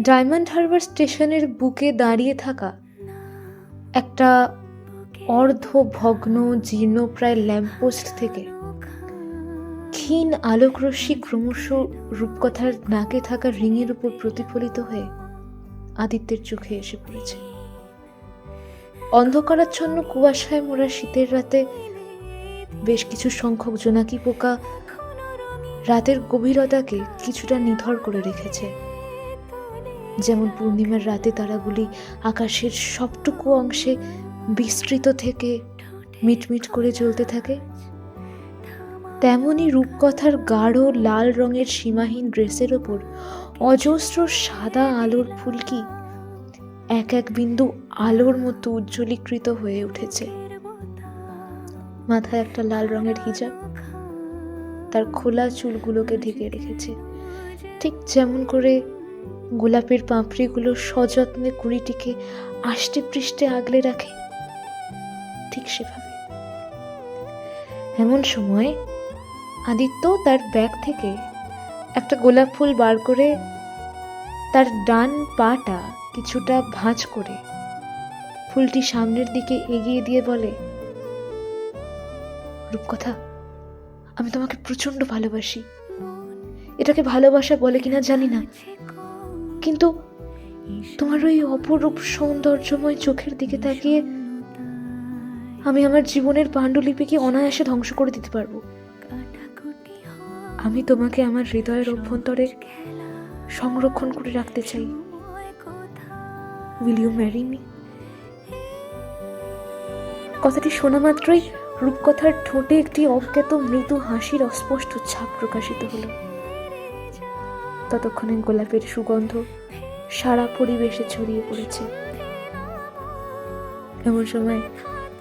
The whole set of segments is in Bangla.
ডায়মন্ড হারবার স্টেশনের বুকে দাঁড়িয়ে থাকা একটা অর্ধ ভগ্ন জীর্ণ জীর্ণপ্রায় ল্যাম্পপোস্ট থেকে ক্ষীণ আলোকরশ্মি ক্রমশ রূপকথার নাকে থাকা রিংয়ের উপর প্রতিফলিত হয়ে আদিত্যের চোখে এসে পড়েছে। অন্ধকারাচ্ছন্ন কুয়াশায় মোড়া শীতের রাতে বেশ কিছু সংখ্যক জোনাকি পোকা রাতের গভীরতাকে কিছুটা নিধর করে রেখেছে। যেমন পূর্ণিমার রাতে তারাগুলি আকাশের সবটুকু অংশে বিস্তৃত থেকে মিটমিট করে জ্বলতে থাকে। তেমনই রূপকথার গাঢ় লাল রঙের সীমাহীন ড্রেসের ওপর অজস্র সাদা আলোর ফুলকি এক এক বিন্দু আলোর মতো উজ্জ্বলীকৃত হয়ে উঠেছে। মাথায় একটা লাল রঙের হিজাব। তার খোলা চুলগুলোকে ঢেকে রেখেছে। ঠিক যেমন করে গোলাপের পাপড়িগুলো সযত্নে কুড়িটিকে আষ্টে পৃষ্ঠে আগলে রাখে। ঠিক সেভাবে। এমন সময় আদিত্য তার ব্যাগ থেকে একটা গোলাপ ফুল বার করে তার ডান পাটা কিছুটা ভাঁজ করে ফুলটি সামনের দিকে এগিয়ে দিয়ে বলে, রূপকথা, আমি তোমাকে প্রচণ্ড ভালোবাসি। এটাকে ভালোবাসা বলে কিনা জানি না। কিন্তু তোমার ওই অপরূপ সৌন্দর্যময় চোখের দিকে তাকিয়ে আমি আমার জীবনের পাণ্ডুলিপিকে অনায়াসে ধ্বংস করে দিতে পারব। আমি তোমাকে আমার হৃদয়ের অভ্যন্তরে সংরক্ষণ করে রাখতে চাই। উইল ইউ ম্যারি মি কথাটি শোনা মাত্রই রূপকথার ঠোঁটে একটি অজ্ঞাত মৃদু হাসির অস্পষ্ট ছাপ প্রকাশিত হলো। ততক্ষণে গোলাপের সুগন্ধ সারা পরিবেশে ছড়িয়ে পড়েছে। এমন সময়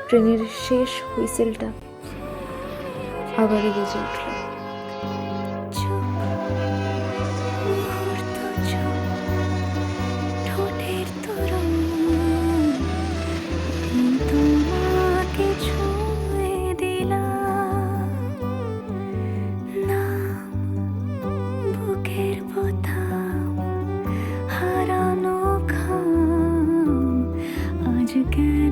ট্রেনের শেষ হুইসেলটা আবারও বেজে উঠল। together.